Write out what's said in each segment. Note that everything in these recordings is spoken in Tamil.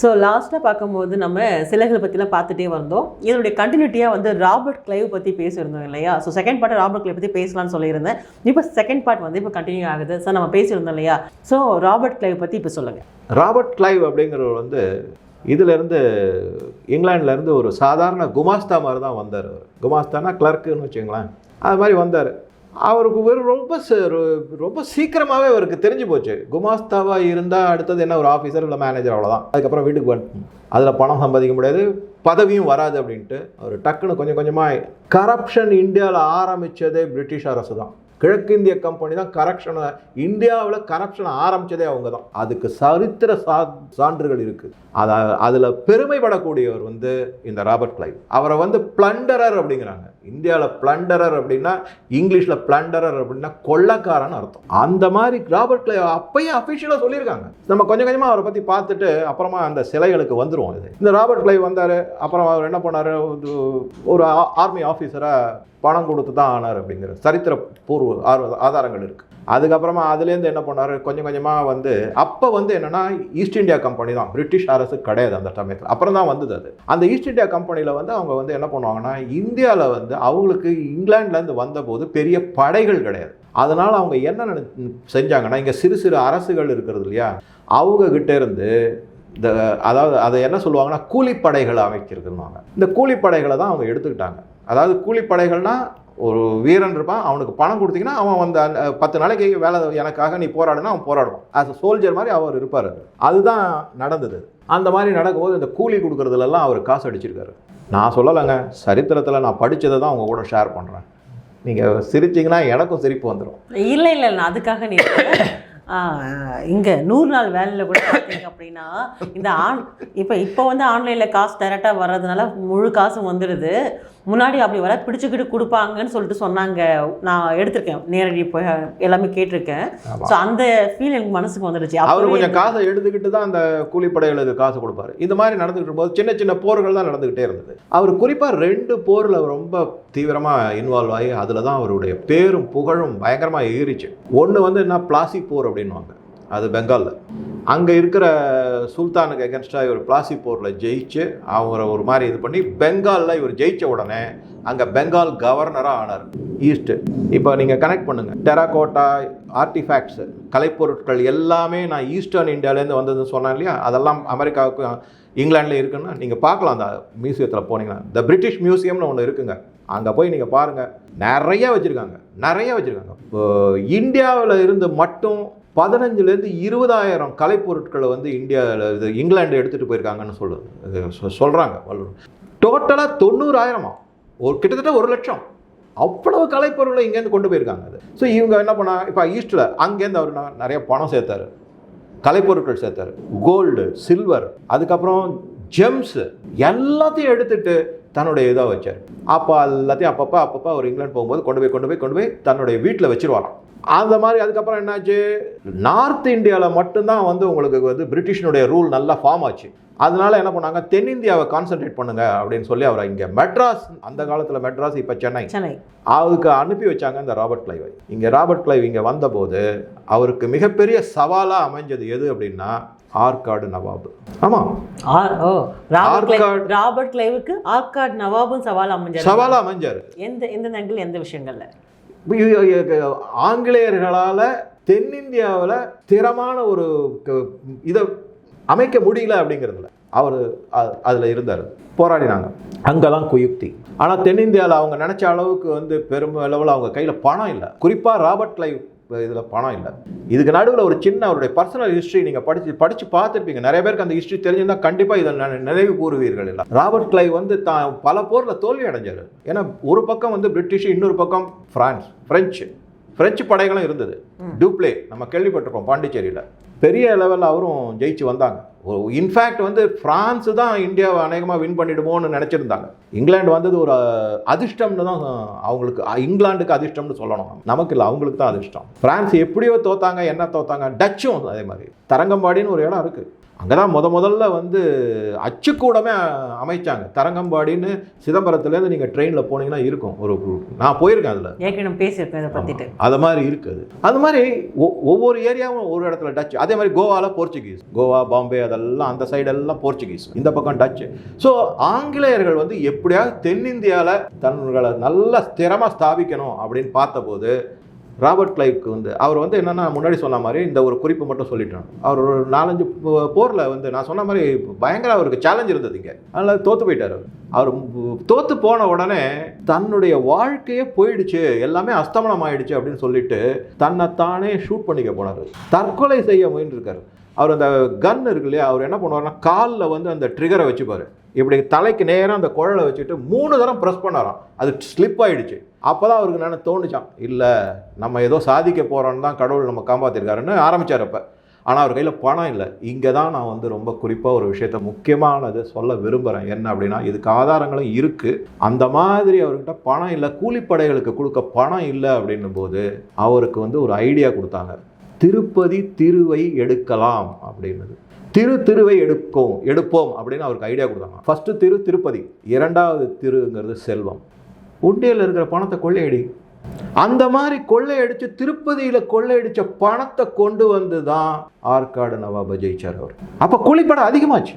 ஸோ லாஸ்ட்டாக பார்க்கும்போது நம்ம சிலைகளை பற்றிலாம் பார்த்துட்டே வந்தோம். இதனுடைய கண்டினியூட்டியாக வந்து ராபர்ட் கிளைவ் பற்றி பேசியிருந்தோம் இல்லையா? So second part Robert Clive பற்றி பேசலாம்னு சொல்லியிருந்தேன். இப்போ செகண்ட் பார்ட் வந்து இப்போ கண்டினியூ ஆகுது. சார் நம்ம பேசியிருந்தோம் இல்லையா? ஸோ ராபர்ட் கிளைவ் பற்றி இப்போ சொல்லுங்கள் ராபர்ட் கிளைவ் அப்படிங்கிறவர் வந்து இதிலேருந்து இங்கிலாந்துலேருந்து ஒரு சாதாரண குமாஸ்தா மாதிரி தான் வந்தார் குமாஸ்தானா கிளர்க்குன்னு வச்சுங்களேன் அது மாதிரி வந்தார். அவருக்கு ஒரு ரொம்ப ச- ரொம்ப சீக்கிரமாகவே அவருக்கு தெரிஞ்சு போச்சு. குமாஸ்தாவாக இருந்தால் அடுத்தது என்ன ஒரு ஆஃபீஸர் இல்லை மேனேஜர் அவ்வளோதான் அதுக்கப்புறம் வீட்டுக்கு வந்து அதில் பணம் சம்பாதிக்க முடியாது பதவியும் வராது அப்படின்ட்டு அவர் டக்குன்னு கொஞ்சம் கொஞ்சமாக கரப்ஷன் இந்தியாவில் ஆரம்பித்ததே பிரிட்டிஷ் அரசு தான். கிழக்கிந்திய கம்பெனி தான் கரப்ஷனை இந்தியாவில் கரப்ஷனை ஆரம்பித்ததே அவங்க தான். அதுக்கு சரித்திர சா சான்றுகள் இருக்குது அதை அதில் பெருமைப்படக்கூடியவர் வந்து இந்த ராபர்ட் கிளைவ். அவரை வந்து பிளண்டரர் அப்படிங்கிறாங்க. இந்தியாவில் பிளண்டரர் அப்படின்னா இங்கிலீஷில் பிளண்டரர் அப்படின்னா கொள்ளக்காரன் அர்த்தம். அந்த மாதிரி ராபர்ட் கிளைவ் அப்பயே அஃபிஷியலாக சொல்லியிருக்காங்க. நம்ம கொஞ்சம் கொஞ்சமாக அவரை பற்றி பார்த்துட்டு அப்புறமா அந்த சிலைகளுக்கு வந்துருவோம் இது. இந்த ராபர்ட் கிளைவ் வந்தார் அப்புறம் அவர் என்ன பண்ணார்? ஒரு ஆர்மி ஆஃபீஸராக பணம் கொடுத்து தான் ஆனார் அப்படிங்கிற சரித்திர பூர்வ ஆர்வ- ஆதாரங்கள் இருக்குது அதுக்கப்புறமா அதுலேருந்து என்ன பண்ணார்? கொஞ்சம் கொஞ்சமாக வந்து அப்போ வந்து என்னென்னா ஈஸ்ட் இந்தியா கம்பெனி தான். பிரிட்டிஷ் அரசு கிடையாது அந்த சமயத்தில். அப்புறம் தான் வந்தது அது. அந்த ஈஸ்ட் இந்தியா கம்பெனியில் வந்து அவங்க வந்து என்ன பண்ணுவாங்கன்னா இந்தியாவில் வந்து அவங்களுக்கு இங்கிலாந்துலேருந்து வந்தபோது பெரிய படைகள் கிடையாது. அதனால் அவங்க என்ன செஞ்சாங்கன்னா இங்கே சிறு சிறு அரசுகள் இருக்கிறது இல்லையா? அவங்கக்கிட்ட இருந்து இந்த அதாவது அதை என்ன சொல்லுவாங்கன்னா கூலிப்படைகளை அமைச்சிருக்குன்னுவாங்க. இந்த கூலிப்படைகளை தான் அவங்க எடுத்துக்கிட்டாங்க. அதாவது கூலிப்படைகள்னால் ஒரு வீரன் இருப்பான் அவனுக்கு பணம் கொடுத்தீங்கன்னா அவன் வந்து அந்த பத்து நாளைக்கு வேலை எனக்காக நீ போராடுனா அவன் போராடுவான். ஆஸ் சோல்ஜர் மாதிரி அவர் இருப்பார். அதுதான் நடந்தது. அந்த மாதிரி நடக்கும்போது இந்த கூலி கொடுக்குறதுலலாம் அவர் காசு அடிச்சிருக்காரு. நான் சொல்லலைங்க சரித்திரத்தில் நான் படித்ததை தான் அவங்க கூட ஷேர் பண்ணுறேன் நீங்கள் சிரிச்சிங்கன்னா எனக்கும் சிரிப்பு வந்துடும் இல்லை இல்லை நான் அதுக்காக நீ இங்கே நூறு நாள் வேலையில் கூட பார்த்தீங்க அப்படின்னா இந்த ஆன் இப்போ இப்போ வந்து ஆன்லைனில் காசு டைரெக்டாக வர்றதுனால முழு காசும் வந்துடுது. முன்னாடி அப்படி வர பிடிச்சிக்கிட்டு கொடுப்பாங்கன்னு சொல்லிட்டு சொன்னாங்க. நான் எடுத்திருக்கேன். நேரடி போய் எல்லாமே கேட்டிருக்கேன். ஸோ அந்த ஃபீல் எனக்கு மனசுக்கு வந்துடுச்சு. அவர் கொஞ்சம் காசை எடுத்துக்கிட்டு தான் அந்த கூலிப்படைகளுக்கு காசு கொடுப்பாரு. இந்த மாதிரி நடந்துகிட்டு இருக்கும்போது சின்ன சின்ன போர்கள் தான் நடந்துகிட்டே இருந்தது. அவர் குறிப்பாக ரெண்டு போரில் ரொம்ப தீவிரமாக இன்வால்வ் ஆகி அதில் தான் அவருடைய பேரும் புகழும் பயங்கரமாக ஏறிச்சு. ஒன்று வந்து என்ன பிளாசி போர் அப்படின்வாங்க அது பெங்காலில். அங்கே இருக்கிற சுல்தானுக்கு எகென்ஸ்டாக இவர் பிளாசி போரில் ஜெயிச்சு அவரை ஒரு மாதிரி இது பண்ணி பெங்காலில் இவர் ஜெயித்த உடனே அங்கே பெங்கால் கவர்னராக ஆனார். ஈஸ்ட்டு இப்போ நீங்கள் கனெக்ட் பண்ணுங்கள் டெராகோட்டா ஆர்டிஃபேக்ட்ஸு கலைப்பொருட்கள் எல்லாமே நான் ஈஸ்டர்ன் இந்தியாவிலேருந்து வந்ததுன்னு சொன்னேன் இல்லையா? அதெல்லாம் அமெரிக்காவுக்கு இங்கிலாண்டில் இருக்குன்னா நீங்கள் பார்க்கலாம் அந்த மியூசியத்தில் போனீங்கன்னா. த பிரிட்டிஷ் மியூசியம்னு ஒன்று இருக்குங்க. அங்கே போய் நீங்கள் பாருங்கள் நிறைய வச்சுருக்காங்க. நிறைய வச்சுருக்காங்க. இப்போ இந்தியாவில் இருந்து மட்டும் பதினஞ்சுலேருந்து இருபதாயிரம் கலைப்பொருட்களை வந்து இந்தியாவில் இது இங்கிலாண்டு எடுத்துகிட்டு போயிருக்காங்கன்னு சொல்லு சொல்கிறாங்க வல்லுநர். டோட்டலாக தொண்ணூறாயிரமா? ஒரு கிட்டத்தட்ட ஒரு லட்சம். அவ்வளவு கலைப்பொருளை இங்கேருந்து கொண்டு போயிருக்காங்க அது. ஸோ இவங்க என்ன பண்ணாங்க இப்போ ஈஸ்ட்டில் அங்கேருந்து அவர் நிறைய பணம் சேர்த்தாரு. கலைப்பொருட்கள் சேர்த்தாரு. கோல்டு சில்வர் அதுக்கப்புறம் ஜெம்ஸு எல்லாத்தையும் எடுத்துட்டு தன்னுடைய இதாக வச்சார். அப்போ எல்லாத்தையும் அப்பப்போ அப்பப்போ அவர் இங்கிலாந்து போகும்போது கொண்டு போய் கொண்டு போய் கொண்டு போய் தன்னுடைய வீட்டில் வச்சிருவாராம். அந்த மாதிரி அதுக்கப்புறம் என்னாச்சு? நார்த் இந்தியாவில் மட்டும்தான் வந்து உங்களுக்கு வந்து பிரிட்டிஷினுடைய ரூல் நல்லா ஃபார்ம் ஆச்சு. அதனால என்ன பண்ணாங்க? தென்னிந்தியாவை கான்சென்ட்ரேட் பண்ணுங்க அப்படின்னு சொல்லி அவரை இங்கே மெட்ராஸ் அந்த காலத்தில் மெட்ராஸ் இப்போ சென்னை. சென்னை. அதுக்கு அனுப்பி வச்சாங்க இந்த ராபர்ட் கிளைவை. இங்கே ராபர்ட் கிளைவ் இங்கே வந்தபோது அவருக்கு மிகப்பெரிய சவாலாக அமைஞ்சது எது அப்படின்னா ஆற்காடு நவாபு. ஆமாம் ராபர்ட் கிளைவுக்கு ஆர்காட் நவாபும் சவால் அமைஞ்சார் சவாலாக அமைஞ்சார். எந்த எந்த ஆங்கிள் எந்த விஷயங்கள்ல? ஆங்கிலேயர்களால் தென்னிந்தியாவில் ஸ்திரமான ஒரு இதை அமைக்க முடியல அப்படிங்கிறதுல. அவர் அதில் இருந்தார். போராடினாங்க. அங்கே தான் குயுக்தி. ஆனால் தென்னிந்தியாவில் அவங்க நினச்ச அளவுக்கு வந்து பெரும் அளவில் அவங்க கையில் பணம் இல்லை. குறிப்பாக ராபர்ட் கிளைவ் இதில் பணம் இல்லை. இதுக்கு நடுவில் ஒரு சின்ன அவருடைய பர்சனல் ஹிஸ்ட்ரி நீங்கள் படித்து படித்து பார்த்துருப்பீங்க. நிறைய பேருக்கு அந்த ஹிஸ்ட்ரி தெரிஞ்சிருந்தா கண்டிப்பாக இதை நினைவு கூறுவீர்கள் இல்லை. ராபர்ட் கிளைவ் வந்து தான் பல போரில் தோல்வி அடைஞ்சார். ஏன்னா ஒரு பக்கம் வந்து பிரிட்டிஷ் இன்னொரு பக்கம் ஃப்ரான்ஸ் பிரெஞ்சு. பிரெஞ்சு படைகளும் இருந்தது. டூப்ளே நம்ம கேள்விப்பட்டிருக்கோம் பாண்டிச்சேரியில். பெரிய லெவலில் அவரும் ஜெயிச்சு வந்தாங்க. இன்ஃபேக்ட் வந்து பிரான்ஸ் தான் இந்தியாவை அநேகமாக வின் பண்ணிடுமோன்னு நினச்சிருந்தாங்க. இங்கிலாந்து வந்தது ஒரு அதிர்ஷ்டம்னு தான் அவங்களுக்கு இங்கிலாந்துக்கு அதிர்ஷ்டம்னு சொல்லணும் நமக்கு இல்லை அவங்களுக்கு தான் அதிர்ஷ்டம். பிரான்ஸ் எப்படியோ தோத்தாங்க என்ன தோத்தாங்க? டச்சும் அதே மாதிரி. தரங்கம்பாடின்னு ஒரு இடம் இருக்குது அங்கே தான் முத முதல்ல வந்து அச்சுக்கூடமே அமைச்சாங்க. தரங்கம்பாடின்னு சிதம்பரத்துலேருந்து நீங்கள் ட்ரெயினில் போனீங்கன்னா இருக்கும். ஒரு நான் போயிருக்கேன் அதில். ஏற்கனவே பேசியிருக்கேன் இதை பற்றிட்டு அது மாதிரி இருக்குது. அது மாதிரி ஒவ்வொரு ஏரியாவும் ஒரு இடத்துல டச் அதே மாதிரி கோவாவில் போர்ச்சுகீஸ். கோவா பாம்பே அதெல்லாம் அந்த சைடெல்லாம் போர்ச்சுகீஸ். இந்த பக்கம் டச் ஸோ ஆங்கிலேயர்கள் வந்து எப்படியாவது தென்னிந்தியாவில் தங்களை நல்ல ஸ்திரமாக ஸ்தாபிக்கணும் அப்படின்னு பார்த்தபோது ராபர்ட் கிளைவ்க்கு வந்து அவர் வந்து என்னென்னா முன்னாடி சொன்ன மாதிரி இந்த ஒரு குறிப்பு மட்டும் சொல்லிட்டேன். அவர் ஒரு நாலஞ்சு போரில் வந்து நான் சொன்ன மாதிரி பயங்கர அவருக்கு சேலஞ்ச் இருந்தது இங்கே. அதனால் தோற்று போயிட்டார் அவர். தோற்று போன உடனே தன்னுடைய வாழ்க்கையே போயிடுச்சு எல்லாமே அஸ்தமனம் ஆயிடுச்சு அப்படின்னு சொல்லிட்டு தன்னைத்தானே ஷூட் பண்ணிக்க போனார். தற்கொலை செய்ய முயன்றிருக்காரு. அவர் அந்த கன் இருக்கு இல்லையா அவர் என்ன பண்ணுவார்னா காலில் வந்து அந்த ட்ரிகரை வச்சுப்பார். இப்படி தலைக்கு நேராக அந்த குழலை வச்சுட்டு மூணு தரம் ப்ரெஸ் பண்ணாராம். அது ஸ்லிப் ஆகிடுச்சு அப்போ தான் அவருக்கு நான் தோணுச்சான் இல்லை நம்ம ஏதோ சாதிக்க போகிறோன்னு தான் கடவுள் நம்ம காப்பாற்றிருக்காருன்னு ஆரம்பிச்சார் அப்போ. ஆனால் அவர் கையில் பணம் இல்லை. இங்கே தான் நான் வந்து ரொம்ப குறிப்பாக ஒரு விஷயத்த முக்கியமானது சொல்ல விரும்புகிறேன் என்ன அப்படின்னா இதுக்கு ஆதாரங்களும் இருக்குது அந்த மாதிரி அவர்கிட்ட பணம் இல்லை கூலிப்படைகளுக்கு கொடுக்க பணம் இல்லை அப்படின்னும் போது அவருக்கு வந்து ஒரு ஐடியா கொடுத்தாங்க. திருப்பதி திருவை எடுக்கலாம் அப்படின்னது. திரு திருவை எடுக்கும் எடுப்போம் அப்படின்னு அவருக்கு ஐடியா கொடுத்தாங்க. ஃபஸ்ட்டு திரு திருப்பதி இரண்டாவது திருங்கிறது செல்வம். உண்டியில் இருக்கிற பணத்தை கொள்ளையடி. அந்த மாதிரி கொள்ளையடிச்சு திருப்பதியில் கொள்ளையடிச்ச பணத்தை கொண்டு வந்து தான் ஆற்காடு நவாப ஜெயிச்சார் அவர். அப்போ கூலிப்படம் அதிகமாச்சு.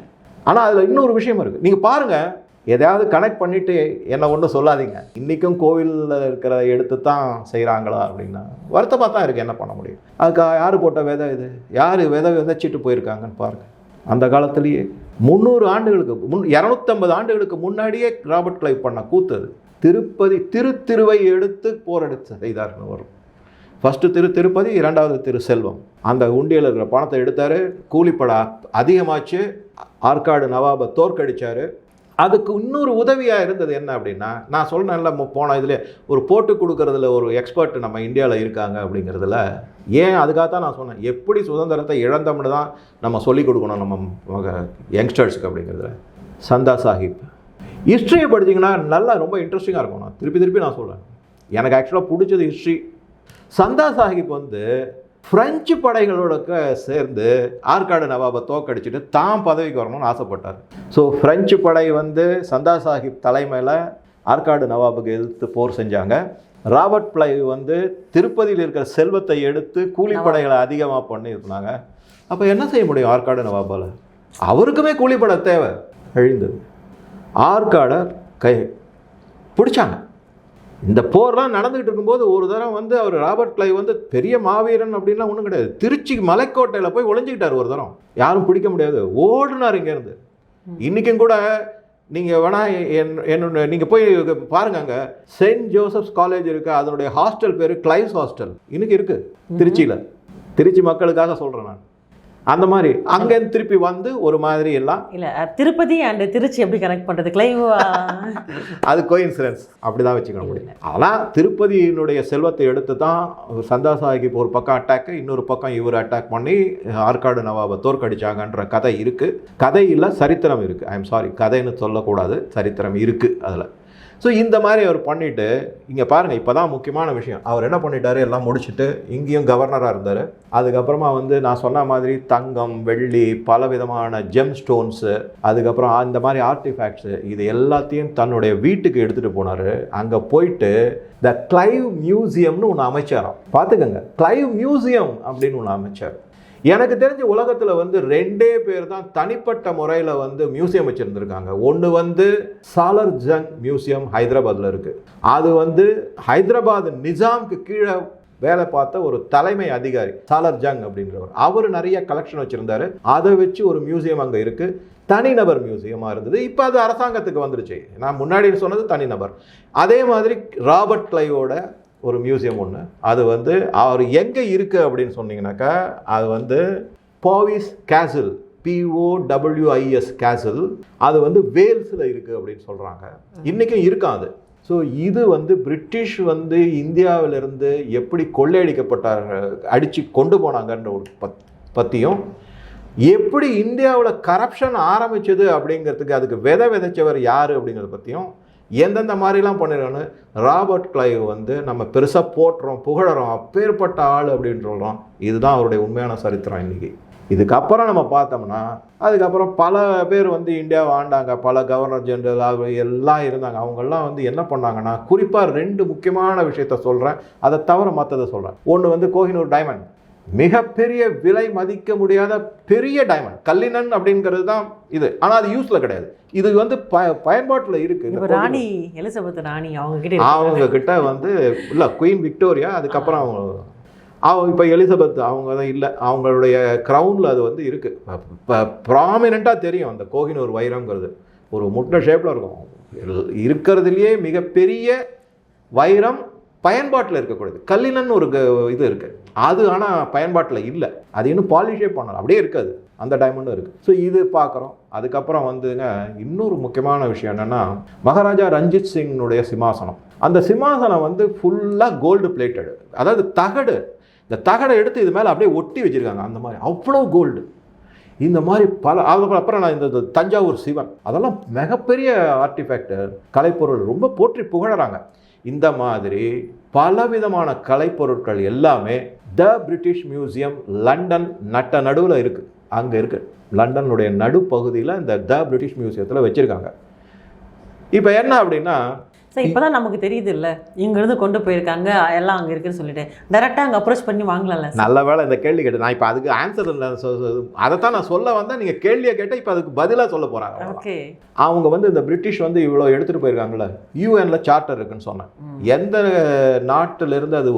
ஆனால் அதில் இன்னொரு விஷயம் இருக்குது நீங்கள் பாருங்கள் எதையாவது கனெக்ட் பண்ணிவிட்டு என்னை ஒன்றும் சொல்லாதீங்க. இன்றைக்கும் கோவிலில் இருக்கிற எடுத்து தான் செய்கிறாங்களா அப்படின்னா வருத்தமாக தான் இருக்குது என்ன பண்ண முடியும். அதுக்கு யார் போட்ட விதை இது? யார் விதை விதைச்சிட்டு போயிருக்காங்கன்னு பாருங்கள் அந்த காலத்திலேயே முந்நூறு ஆண்டுகளுக்கு முன் இரநூத்தம்பது ஆண்டுகளுக்கு முன்னாடியே ராபர்ட் கிளைவ் பண்ண கூத்து அது. திருப்பதி திருத்திருவை எடுத்து போரெடுத்து செய்தார்னு வரும். ஃபஸ்ட்டு திரு திருப்பதி இரண்டாவது திரு செல்வம். அந்த உண்டியல் இருக்கிற பணத்தை எடுத்தார். கூலிப்பட அதிகமாச்சு. ஆற்காடு நவாபை தோற்கடிச்சார். அதுக்கு இன்னொரு உதவியாக இருந்தது என்ன அப்படின்னா நான் சொன்னேன்ல போன இதில் ஒரு போட்டு கொடுக்கறதுல ஒரு எக்ஸ்பர்ட் நம்ம இந்தியாவில் இருக்காங்க அப்படிங்கிறதுல ஏன் அதுக்காக தான் நான் சொன்னேன். எப்படி சுதந்திரத்தை இழந்தோம்னு தான் நம்ம சொல்லிக் கொடுக்கணும் நம்ம யங்ஸ்டர்ஸுக்கு அப்படிங்கிறதுல. சந்தா சாஹிப். ஹிஸ்ட்ரியை படிச்சீங்கன்னா நல்லா ரொம்ப இன்ட்ரெஸ்டிங்காக இருக்கும். நான் திருப்பி திருப்பி நான் சொல்கிறேன் எனக்கு ஆக்சுவலாக பிடிச்சது ஹிஸ்ட்ரி சந்தா சாஹிப் வந்து பிரெஞ்சு படைகளோட சேர்ந்து ஆற்காடு நவாபை தோக்கடிச்சிட்டு தான் பதவிக்கு வரணும்னு ஆசைப்பட்டார். ஸோ பிரெஞ்சு படை வந்து சந்தா சாஹிப் தலைமையில் ஆற்காடு நவாபுக்கு எதிர்த்து போர் செஞ்சாங்க. ராபர்ட் பிளைவ் வந்து திருப்பதியில் இருக்கிற செல்வத்தை எடுத்து கூலிப்படைகளை அதிகமாக பண்ணியிருந்தாங்க. அப்போ என்ன செய்ய முடியும் ஆற்காடு நவாபால்? அவருக்குமே கூலிப்படை தேவை. அழிந்தது ஆற்காடை கை பிடிச்சாங்க. இந்த போர்லாம் நடந்துகிட்டு இருக்கும்போது ஒரு தரம் வந்து அவர் ராபர்ட் கிளைவ் வந்து பெரிய மாவீரன் அப்படின்லாம் ஒன்றும் கிடையாது. திருச்சி மலைக்கோட்டையில் போய் ஒளிஞ்சுக்கிட்டார் ஒரு தரம். யாரும் பிடிக்க முடியாது. ஓடுனார் இங்கேருந்து. இன்றைக்கும் கூட நீங்கள் வேணா என் என்னோட நீங்கள் போய் பாருங்க அங்கே. செயின்ட் ஜோசப்ஸ் காலேஜ் இருக்குது அதனுடைய ஹாஸ்டல் பேர் கிளைவ்ஸ் ஹாஸ்டல். இன்னைக்கு இருக்குது திருச்சியில். திருச்சி மக்களுக்காக சொல்கிறேன் நான். அந்த மாதிரி அங்கேருந்து திருப்பி வந்து ஒரு மாதிரி எல்லாம் இல்ல திருப்பதி அண்ட் திருச்சி எப்படி கனெக்ட் பண்றது? கிளைவ் அது கோயின்சிடன்ஸ் அப்படி தான் வச்சுக்க முடியும் ஆனால் திருப்பதியினுடைய செல்வத்தை எடுத்து தான் சந்தா சாஹிப் ஒரு பக்கம் அட்டாக்கு இன்னொரு பக்கம் இவர் அட்டாக் பண்ணி ஆற்காடு நவாபை தோற்கடிச்சாங்கன்ற கதை இருக்குது கதை இல்லை சரித்திரம் இருக்குது ஐ எம் சாரி கதைன்னு சொல்லக்கூடாது. சரித்திரம் இருக்குது அதில். ஸோ இந்த மாதிரி அவர் பண்ணிவிட்டு இங்கே பாருங்கள் இப்போ தான் முக்கியமான விஷயம். அவர் என்ன பண்ணிட்டாரு? எல்லாம் முடிச்சுட்டு இங்கேயும் கவர்னராக இருந்தார். அதுக்கப்புறமா வந்து நான் சொன்ன மாதிரி தங்கம் வெள்ளி பல விதமான ஜெம் ஸ்டோன்ஸு அதுக்கப்புறம் அந்த மாதிரி ஆர்டிஃபேக்ட்ஸு இது எல்லாத்தையும் தன்னுடைய வீட்டுக்கு எடுத்துகிட்டு போனார். அங்கே போயிட்டு த கிளைவ் மியூசியம்னு ஒன்று அமைச்சாராம். பார்த்துக்கங்க. கிளைவ் மியூசியம் அப்படின்னு ஒன்று அமைச்சார். எனக்கு தெரிஞ்ச உலகத்தில் வந்து ரெண்டே பேர் தான் தனிப்பட்ட முறையில் வந்து மியூசியம் வச்சுருந்துருக்காங்க. ஒன்று வந்து சாலர் ஜங் மியூசியம் ஹைதராபாத்தில் இருக்குது அது வந்து ஹைதராபாத் நிஜாம்க்கு கீழே வேலை பார்த்த ஒரு தலைமை அதிகாரி சாலர் ஜங் அப்படின்றவர். அவர் நிறைய கலெக்ஷன் வச்சுருந்தாரு. அதை வச்சு ஒரு மியூசியம் அங்கே இருக்குது தனிநபர் மியூசியமாக இருந்தது. இப்போ அது அரசாங்கத்துக்கு வந்துருச்சு. நான் முன்னாடி சொன்னது தனிநபர். அதே மாதிரி ராபர்ட் கிளைவோட ஒரு மியூசியம் ஒன்று அது வந்து அவர் எங்கே இருக்குது அப்படின்னு சொன்னீங்கன்னாக்கா அது வந்து பாவிஸ் கேசல் பிஓடபிள்யூஐஎஸ் கேசல் அது வந்து வேல்ஸில் இருக்குது அப்படின்னு சொல்கிறாங்க இன்றைக்கும் இருக்கான் அது? ஸோ இது வந்து பிரிட்டிஷ் வந்து இந்தியாவிலிருந்து எப்படி கொள்ளையடிக்கப்பட்டாங்க அடித்து கொண்டு போனாங்கன்ற ஒரு பத் பற்றியும் எப்படி இந்தியாவில் கரப்ஷன் ஆரம்பிச்சது அப்படிங்கிறதுக்கு அதுக்கு விதை விதைச்சவர் யார் அப்படிங்கிறத பற்றியும் எந்தெந்த மாதிரிலாம் பண்ணிருக்கான்னு ராபர்ட் கிளைவ் வந்து நம்ம பெருசாக போட்டுறோம் புகழறோம் அப்பேற்பட்ட ஆள் அப்படின்னு சொல்கிறோம் இதுதான் அவருடைய உண்மையான சரித்திரம் இன்றைக்கி இதுக்கப்புறம் நம்ம பார்த்தோம்னா அதுக்கப்புறம் பல பேர் வந்து இந்தியாவை ஆண்டாங்க பல கவர்னர் ஜெனரல் அவர் எல்லாம் இருந்தாங்க. அவங்கெல்லாம் வந்து என்ன பண்ணாங்கன்னா குறிப்பாக ரெண்டு முக்கியமான விஷயத்த சொல்கிறேன் அதை தவிர மற்றதை சொல்கிறேன் ஒன்று வந்து கோஹினூர் டைமண்ட் மிகப்பெரிய விலை மதிக்க முடியாத பெரிய டைமண்ட் கல்லினன் அப்படிங்கிறது தான் இது. ஆனால் அது யூஸில் கிடையாது. இது வந்து ப பயன்பாட்டில் இருக்குது இப்ப ராணி எலிசபெத் ராணி அவங்க கிட்ட இருக்கு. அவங்க கிட்ட வந்து இல்லை குயின் விக்டோரியா அதுக்கப்புறம் அவங்க அவங்க இப்போ எலிசபெத் அவங்க தான் இல்லை. அவங்களுடைய க்ரௌனில் அது வந்து இருக்குது இப்போ ப்ராமினெண்ட்டாக தெரியும் அந்த கோகினூர் வைரங்கிறது ஒரு முட்டை ஷேப்பில் இருக்கும். இருக்கிறதுலையே மிகப்பெரிய வைரம் பயன்பாட்டில் இருக்கக்கூடாது கல்லினன் ஒரு இது இருக்குது அது ஆனால் பயன்பாட்டில் இல்லை. அது இன்னும் பாலிஷே பண்ணலாம் அப்படியே இருக்காது. அந்த டைமண்டும் இருக்குது ஸோ இது பார்க்குறோம். அதுக்கப்புறம் வந்துங்க இன்னொரு முக்கியமான விஷயம் என்னென்னா மகாராஜா ரஞ்சித் சிங்னுடைய சிம்மாசனம். அந்த சிம்மாசனம் வந்து ஃபுல்லாக கோல்டு பிளேட்டடு அதாவது தகடு. இந்த தகடை எடுத்து இது மேலே அப்படியே ஒட்டி வச்சுருக்காங்க. அந்த மாதிரி. அவ்வளோ கோல்டு இந்த மாதிரி பல அதுக்கப்புறம் நான் இந்த இந்த தஞ்சாவூர் சிவன். அதெல்லாம் மிகப்பெரிய ஆர்டிஃபேக்ட் கலைப்பொருள். ரொம்ப போற்றி புகழறாங்க. இந்த மாதிரி பலவிதமான கலைப்பொருட்கள் எல்லாமே த பிரிட்டிஷ் மியூசியம் லண்டன் நட்ட நடுவில் இருக்குது அங்கே இருக்குது லண்டனுடைய நடுப்பகுதியில் இந்த த பிரிட்டிஷ் மியூசியத்தில் வச்சுருக்காங்க. இப்போ என்ன அப்படின்னா சார் இப்பதான் நமக்கு தெரியுது இல்ல இங்க இருந்து கொண்டு போயிருக்காங்க எல்லாம் அங்க இருக்குன்னு சொல்லிட்டு. டைரக்டா அங்க அப்ரோச் பண்ணி வாங்கலாம்ல நல்ல வேளை இந்த கேள்வி கேட்டு நான் இப்போ அதுக்கு ஆன்சர் அதைத்தான் நான் சொல்ல வந்தேன். நீங்கள் கேள்வியை கேட்டால் இப்போ அதுக்கு பதிலாக சொல்ல போகிறாங்க ஓகே அவங்க வந்து இந்த பிரிட்டிஷ் வந்து இவ்வளோ எடுத்துகிட்டு போயிருக்காங்கல்ல யூஎன்ல சார்ட்டர் இருக்குன்னு சொன்னேன். எந்த நாட்டிலிருந்து அது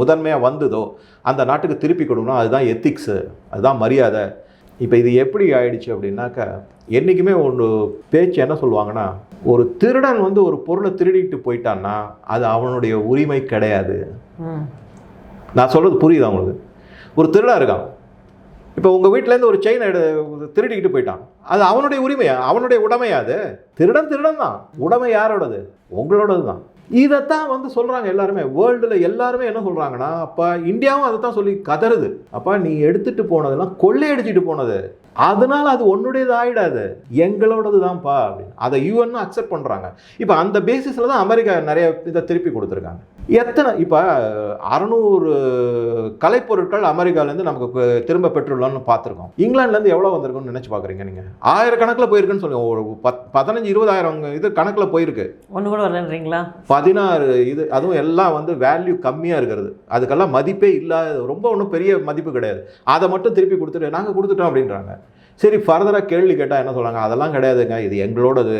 முதன்மையாக வந்ததோ அந்த நாட்டுக்கு திருப்பி கொடுக்கணும் அதுதான் எத்திக்ஸு அதுதான் மரியாதை. இப்போ இது எப்படி ஆயிடுச்சு அப்படின்னாக்கா என்றைக்குமே ஒன்று பேச்சு என்ன சொல்லுவாங்கன்னா ஒரு திருடன் வந்து ஒரு பொருளை திருடிட்டு போயிட்டான்னா அது அவனுடைய உரிமை கிடையாது. நான் சொல்கிறது புரியுதா உங்களுக்கு? ஒரு திருடன் இருக்கான். இப்போ உங்கள் வீட்டிலேருந்து ஒரு செயின் எடு திருடிக்கிட்டு போயிட்டான். அது அவனுடைய உரிமையா? அவனுடைய உடைமையா அது? திருடன் திருடன் தான் உடைமை யாரோடது? உங்களோடது தான் இதைத்தான் வந்து சொல்கிறாங்க எல்லாருமே. வேர்ல்டில் எல்லாருமே என்ன சொல்கிறாங்கன்னா அப்போ இந்தியாவும் அதை தான் சொல்லி கதறுது. அப்பா நீ எடுத்துகிட்டு போனதெல்லாம் கொள்ளையடிச்சிட்டு போனது. அதனால் அது உன்னுடையது ஆகிடாது எங்களோடது தான்ப்பா அப்படின்னு. அதை யூஎன்னும் அக்செப்ட் பண்ணுறாங்க இப்போ அந்த பேசிஸில் தான் அமெரிக்கா நிறைய இதை திருப்பி கொடுத்துருக்காங்க. எத்தனை இப்போ அறநூறு கலைப்பொருட்கள் அமெரிக்காலேருந்து நமக்கு திரும்ப பெற்றுள்ளோம்னு பார்த்துருக்கோம் இங்கிலாந்துலேருந்து எவ்வளோ வந்திருக்குன்னு நினச்சி பார்க்குறீங்க நீங்கள் ஆயிரக்கணக்கில் போயிருக்குன்னு சொல்லுங்க. ஒரு பத் பதினஞ்சு இருபதாயிரம் இது கணக்கில் போயிருக்கு. ஒண்ணு கூட வரலன்றீங்களா? பதினாறு இது அதுவும் எல்லாம் வந்து வேல்யூ கம்மியாக இருக்கிறது. அதுக்கெல்லாம் மதிப்பே இல்லாத ரொம்ப ஒன்றும் பெரிய மதிப்பு கிடையாது. அதை மட்டும் திருப்பி கொடுத்துட்டு நாங்கள் கொடுத்துட்டோம் அப்படின்றாங்க. சரி ஃபர்தராக கேள்வி கேட்டால் என்ன சொல்கிறாங்க அதெல்லாம் கிடையாதுங்க. இது எங்களோடது.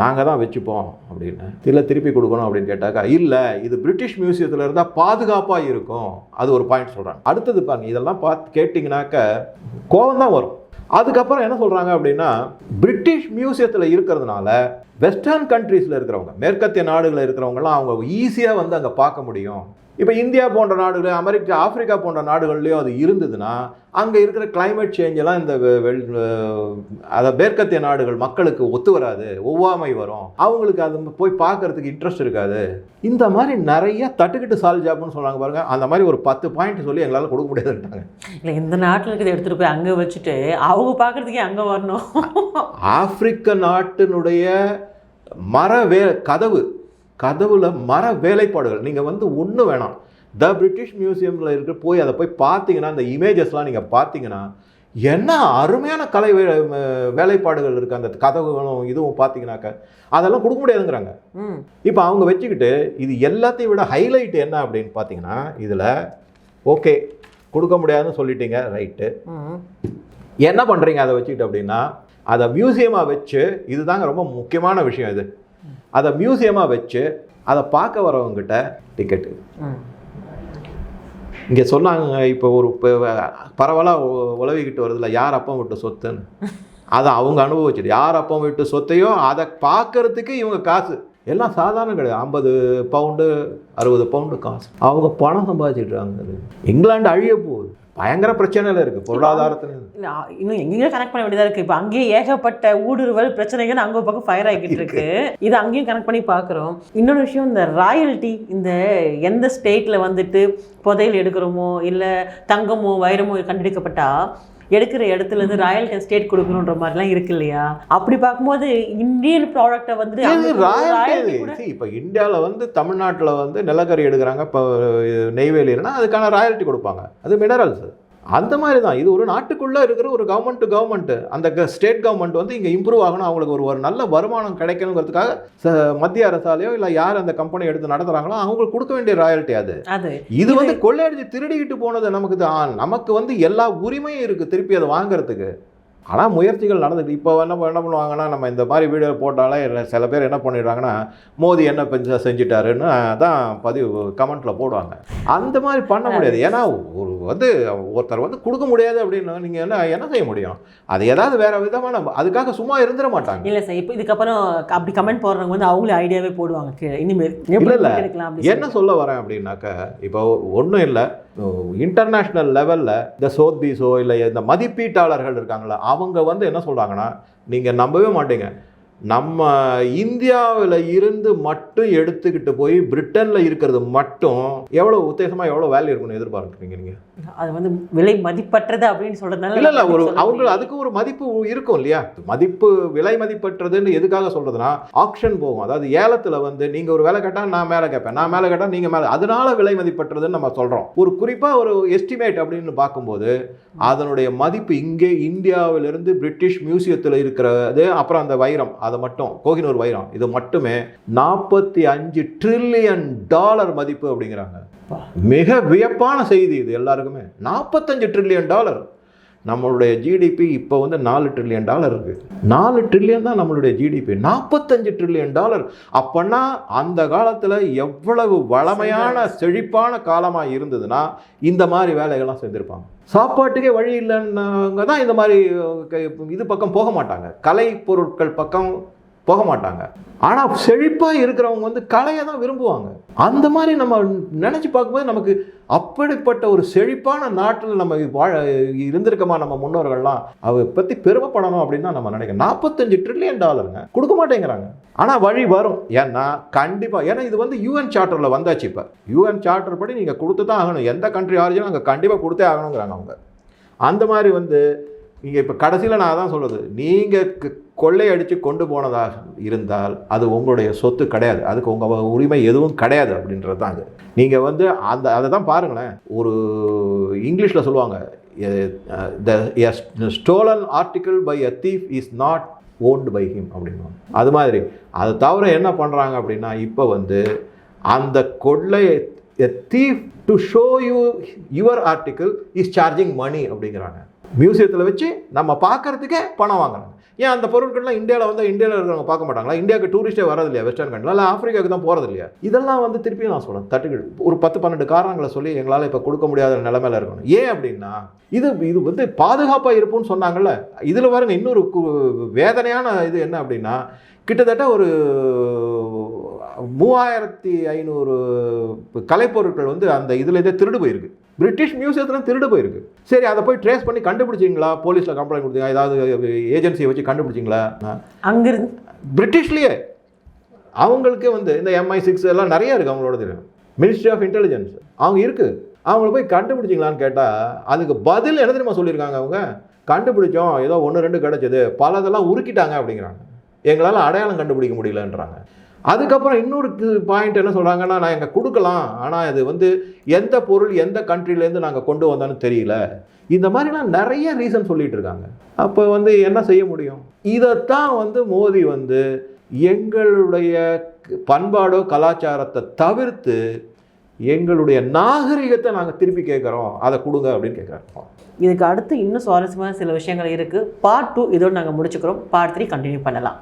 நாங்கள் தான் வச்சுப்போம். அப்படின்னு. இல்லை திருப்பி கொடுக்கணும். அப்படின்னு கேட்டாக்கா இல்லை இது பிரிட்டிஷ் மியூசியத்தில் இருந்தால் பாதுகாப்பாக இருக்கும். அது ஒரு பாயிண்ட் சொல்கிறாங்க அடுத்தது பாருங்க இதெல்லாம் பார்த்து கேட்டிங்கனாக்க கோவம் தான் வரும். அதுக்கப்புறம் என்ன சொல்கிறாங்க அப்படின்னா பிரிட்டிஷ் மியூசியத்தில் இருக்கிறதுனால வெஸ்டர்ன் கண்ட்ரீஸில் இருக்கிறவங்க மேற்கத்திய நாடுகளில் இருக்கிறவங்கலாம் அவங்க ஈஸியாக வந்து அங்கே பார்க்க முடியும். இப்போ இந்தியா போன்ற நாடுகள் அமெரிக்கா ஆப்பிரிக்கா போன்ற நாடுகள்லையும் அது இருந்ததுன்னா அங்கே இருக்கிற climate change எல்லாம் இந்த வெள்- அதை மேற்கத்திய நாடுகள் மக்களுக்கு ஒத்து வராது ஒவ்வாமை வரும் அவங்களுக்கு அது போய் பார்க்கறதுக்கு இன்ட்ரெஸ்ட் இருக்காது இந்த மாதிரி நிறைய தட்டுக்கிட்டு சால் ஜாப்னு சொல்றாங்க பாருங்க அந்த மாதிரி ஒரு பத்து பாயிண்ட் சொல்லி எங்களால் கொடுக்க முடியாதுன்ட்டாங்க இல்ல இந்த நாட்டுல இருக்கிறத எடுத்துட்டு போய் அங்க வச்சுட்டு அவங்க பாக்குறதுக்கே அங்க வரணும் ஆப்பிரிக்க நாட்டினுடைய மர வே கதவு கதவுல மர வேலைப்பாடுகள். நீங்கள் வந்து ஒன்றும் வேணாம். த பிரிட்டிஷ் மியூசியமில் இருக்க போய் அதை போய் பார்த்தீங்கன்னா அந்த இமேஜஸ்லாம் நீங்கள் பார்த்தீங்கன்னா என்ன அருமையான கலை வே வேலைப்பாடுகள் இருக்குது அந்த கதவுகளும் இதுவும் பார்த்தீங்கன்னாக்க அதெல்லாம் கொடுக்க முடியாதுங்கிறாங்க. ம். இப்போ அவங்க வச்சுக்கிட்டு இது எல்லாத்தையும் விட ஹைலைட் என்ன அப்படின்னு பார்த்தீங்கன்னா இதில் ஓகே கொடுக்க முடியாதுன்னு சொல்லிட்டீங்க ரைட்டு ம் என்ன பண்ணுறீங்க அதை வச்சுக்கிட்டு அப்படின்னா அதை மியூசியமாக வச்சு இதுதாங்க ரொம்ப முக்கியமான விஷயம் இது. அதை மியூசியமாக வச்சு அதை பார்க்க வரவங்ககிட்ட டிக்கெட்டு இங்கே சொன்னாங்க இப்போ ஒரு பரவலாக உழவிக்கிட்டு வருதுல யார் அப்பம் விட்டு சொத்துன்னு. அதை அவங்க அனுபவிச்சுட்டு யார் அப்பம் விட்டு சொத்தையோ அதை பார்க்கறதுக்கு இவங்க காசு. எல்லாம் சாதாரணம் கிடையாது. ஐம்பது பவுண்டு அறுபது பவுண்டு காசு. அவங்க பணம் சம்பாதிச்சிட்டு இருக்காங்க. இங்கிலாந்து அழிய போகுது. பயங்கர பிரச்சனையில் இருக்குது பொருளாதாரத்தில். இல்ல, இன்னும் எங்கேயோ கனெக்ட் பண்ண வேண்டியதா இருக்கு. இப்போ அங்கேயே ஏகப்பட்ட ஊடுருவல் பிரச்சனைகள் அங்க பக்கம் ஃபயர் ஆகிட்டு இருக்கு. இது அங்கேயும் கனெக்ட் பண்ணி பார்க்குறோம். இன்னொரு விஷயம் இந்த ராயல்ட்டி இந்த எந்த ஸ்டேட்ல வந்துட்டு புதையல் எடுக்கிறோமோ இல்ல தங்கமோ வைரமோ கண்டுபிடிக்கப்பட்டா எடுக்கிற இடத்துல இருந்து ராயல் ஸ்டேட் கொடுக்கணுன்ற மாதிரிலாம் இருக்கு இல்லையா? அப்படி பார்க்கும்போது இந்தியன் ப்ராடக்ட்டை வந்துட்டு அங்க இது கொடுக்குற royalty ராயல்டி கூட இப்போ இந்தியாவில் வந்து தமிழ்நாட்டில் வந்து நிலக்கரி எடுக்கிறாங்க. இப்போ நெய்வேலினா அதுக்கான ராயல்ட்டி கொடுப்பாங்க. அது மினரல்ஸ் அந்த மாதிரி தான் இது ஒரு நாட்டுக்குள்ளே இருக்கிற ஒரு கவர்மெண்ட் டு கவர்மெண்ட் அந்த ஸ்டேட் கவர்மெண்ட் வந்து இங்கே இம்ப்ரூவ் ஆகணும் அவங்களுக்கு ஒரு ஒரு நல்ல வருமானம் கிடைக்கணுங்கிறதுக்காக மத்திய அரசாலேயோ இல்லை யார் அந்த கம்பெனி எடுத்து நடத்துகிறாங்களோ அவங்களுக்கு கொடுக்க வேண்டிய ராயல்ட்டி அது. அது. இது வந்து கொள்ளையடிச்சு திருடிக்கிட்டு போனது நமக்கு தான். நமக்கு வந்து எல்லா உரிமையும் இருக்குது திருப்பி அதை வாங்குறதுக்கு. ஆனால் முயற்சிகள் நடந்துட்டு இப்போ என்ன என்ன பண்ணுவாங்கன்னா நம்ம இந்த மாதிரி வீடியோ போட்டாலே சில பேர் என்ன பண்ணிடுறாங்கன்னா மோடி என்ன பெஞ்சா செஞ்சிட்டாருன்னு தான் பதிவு கமெண்ட்டில் போடுவாங்க. அந்த மாதிரி பண்ண முடியாது. ஏன்னா ஒரு வந்து ஒருத்தர் வந்து கொடுக்க முடியாது அப்படின்னு நீங்கள் என்ன என்ன செய்ய முடியும்? அது ஏதாவது வேற விதமான அதுக்காக சும்மா இருந்துட மாட்டாங்க. இல்ல சார் இப்போ இதுக்கப்புறம் அப்படி கமெண்ட் போடுறவங்க வந்து அவங்களே ஐடியாவே போடுவாங்க. இனிமேல் இல்ல, இல்ல. என்ன சொல்ல வரேன் அப்படின்னாக்க இப்போ ஒன்றும் இல்லை. இன்டர்நேஷ்னல் லெவலில் இந்த சோத்பீஸோ இல்லை இந்த மதிப்பீட்டாளர்கள் இருக்காங்களா அவங்க வந்து என்ன சொல்கிறாங்கன்னா நீங்கள் நம்பவே மாட்டீங்க. நம்ம இந்தியாவில் இருந்து மட்டும் எடுத்துக்கிட்டு போய் பிரிட்டனில் இருக்கிறது மட்டும் எவ்வளோ உத்தேசமாக எவ்வளோ வேல்யூ இருக்குன்னு எதிர்பார்க்குறீங்க நீங்கள் அது வந்து விலை மதிப்பற்றது அப்படின்னு சொல்றதுனால இல்லை இல்லை ஒரு அவங்க. அதுக்கு ஒரு மதிப்பு இருக்கும் இல்லையா? மதிப்பு விலை மதிப்பற்றதுன்னு எதுக்காக சொல்றதுன்னா ஆக்ஷன் போகும். அதாவது ஏலத்தில் வந்து நீங்கள் ஒரு வேலை கேட்டால் நான் மேலே கேட்பேன் நான் மேலே கேட்டால் நீங்கள் மேலே. அதனால விலை மதிப்பற்றதுன்னு நம்ம சொல்கிறோம் ஒரு குறிப்பாக ஒரு எஸ்டிமேட் அப்படின்னு பார்க்கும்போது அதனுடைய மதிப்பு இங்கே இந்தியாவிலிருந்து பிரிட்டிஷ் மியூசியத்தில் இருக்கிறது அப்புறம் அந்த வைரம். அதை மட்டும். கோகினூர் வைரம். இது மட்டுமே நாற்பத்தி அஞ்சு ட்ரில்லியன் டாலர் மதிப்பு அப்படிங்கிறாங்க. மிக வியப்பான செய்தி இது எல்லாருக்குமே. நாற்பத்தஞ்சு ட்ரில்லியன் டாலர் நம்மளுடைய ஜிடிபி இப்போ வந்து நாலு ட்ரில்லியன் டாலர் இருக்கு. நாலு ட்ரில்லியன் தான் நம்மளுடைய ஜிடிபி நாற்பத்தஞ்சு ட்ரில்லியன் டாலர் அப்போனா அந்த காலத்தில் எவ்வளவு வளமையான செழிப்பான காலமாக இருந்ததுன்னா இந்த மாதிரி வேலைகள்லாம் செஞ்சுருப்பாங்க. சாப்பாட்டுக்கே வழி இல்லைன்னவங்க தான் இந்த மாதிரி இது பக்கம் போக மாட்டாங்க. கலை பொருட்கள் பக்கம் போக மாட்டாங்க ஆனால் செழிப்பாக இருக்கிறவங்க வந்து கலையை தான் விரும்புவாங்க. அந்த மாதிரி நம்ம நினச்சி பார்க்கும்போது நமக்கு அப்படிப்பட்ட ஒரு செழிப்பான நாட்டில் நம்ம வாழ இருந்திருக்கமா நம்ம முன்னோர்கள்லாம்? அதை பற்றி பெருமைப்படணும் அப்படின்னு தான் நம்ம நினைக்கிறோம். நாற்பத்தஞ்சு ட்ரில்லியன் டாலருங்க. கொடுக்க மாட்டேங்கிறாங்க. ஆனால் வழி வரும். ஏன்னா கண்டிப்பாக ஏன்னா இது வந்து யூஎன் சார்ட்டரில் வந்தாச்சு இப்போ. யூஎன் சார்ட்டர் படி நீங்கள் கொடுத்து தான் ஆகணும். எந்த கண்ட்ரி ஆரிஜினும் அங்கே கண்டிப்பாக கொடுத்தே ஆகணுங்கிறாங்க அவங்க. அந்த மாதிரி வந்து நீங்கள் இப்போ கடைசியில் நான் தான் சொல்லுது நீங்கள் கொள்ளையடித்து கொண்டு போனதாக இருந்தால் அது உங்களுடைய சொத்து கிடையாது. அதுக்கு உங்கள் உரிமை எதுவும் கிடையாது அப்படின்றது தான் அது நீங்கள் வந்து அந்த அதை தான் பாருங்களேன். ஒரு இங்கிலீஷில் சொல்லுவாங்க the stolen article by a thief is not owned by him அப்படின்வாங்க அது மாதிரி. அதை தவிர என்ன பண்ணுறாங்க அப்படின்னா இப்போ வந்து அந்த கொள்ளை thief to show you your article is charging money அப்படிங்கிறாங்க. மியூசியத்தில் வச்சு நம்ம பார்க்கறதுக்கே பணம் வாங்குறாங்க ஏன் அந்த பொருட்கள்லாம் இந்தியாவில் வந்து இந்தியாவில் இருக்கிறவங்க பார்க்க மாட்டாங்களா? இந்தியாவுக்கு டூரிஸ்டே வரது இல்லையா வெஸ்டர்ன் கண்ட்ரில் இல்லை ஆஃப்ரிக்காவுக்கு தான் போகிறது இல்லையா இதெல்லாம் வந்து திருப்பியும் நான் சொல்கிறேன் தட்டுகள். ஒரு பத்து பன்னெண்டு காரணங்களை சொல்லி எங்களால் இப்போ கொடுக்க முடியாத நிலமையில இருக்கணும். ஏன் அப்படின்னா இது இது வந்து பாதுகாப்பாக இருப்புன்னு சொன்னாங்கல்ல. இதில் பாருங்க இன்னொரு கு- வேதனையான இது என்ன அப்படின்னா கிட்டத்தட்ட ஒரு மூவாயிரத்தி ஐநூறு கலைப்பொருட்கள் வந்து அந்த இதில் இதே திருடு போயிருக்கு. பிரிட்டிஷ் மியூசியத்தில் திருடு போயிருக்கு. சரி அதை போய் ட்ரேஸ் பண்ணி கண்டுபிடிச்சிங்களா? போலீஸில் கம்ப்ளைண்ட் கொடுத்தீங்க. ஏதாவது ஏஜென்சியை வச்சு கண்டுபிடிச்சிங்களா? அங்கிருந்து. பிரிட்டிஷ்லேயே அவங்களுக்கே வந்து இந்த எம்ஐ சிக்ஸ் எல்லாம் நிறைய இருக்குது அவங்களோட தெரியும் மினிஸ்ட்ரி ஆஃப் இன்டெலிஜென்ஸ் அவங்க இருக்குது அவங்கள போய் கண்டுபிடிச்சிங்களான்னு கேட்டால் அதுக்கு பதில் என்ன தெரியுமா சொல்லியிருக்காங்க அவங்க? கண்டுபிடிச்சோம் ஏதோ ஒன்று ரெண்டு கிடைச்சது பலதெல்லாம் உருக்கிட்டாங்க அப்படிங்கிறாங்க. எங்களால் அடையாளம் கண்டுபிடிக்க முடியலன்றாங்க. அதுக்கப்புறம் இன்னொரு பாயிண்ட் என்ன சொல்கிறாங்கன்னா நான் எங்கள் கொடுக்கலாம். ஆனால் இது வந்து எந்த பொருள் எந்த கண்ட்ரிலேருந்து நாங்கள் கொண்டு வந்தோன்னு தெரியல. இந்த மாதிரிலாம் நிறைய ரீசன் சொல்லிட்டு இருக்காங்க. அப்போ வந்து என்ன செய்ய முடியும்? இதைத்தான் வந்து மோதி வந்து எங்களுடைய பண்பாடோ கலாச்சாரத்தை தவிர்த்து எங்களுடைய நாகரிகத்தை நாங்கள் திருப்பி கேட்குறோம். அதை கொடுங்க அப்படின்னு கேட்குறாங்க. இதுக்கு அடுத்து இன்னும் சுவாரஸ்யமான சில விஷயங்கள் இருக்குது பார்ட் டூ இதோடு நாங்கள் முடிச்சுக்கிறோம். பார்ட் த்ரீ கண்டினியூ பண்ணலாம்.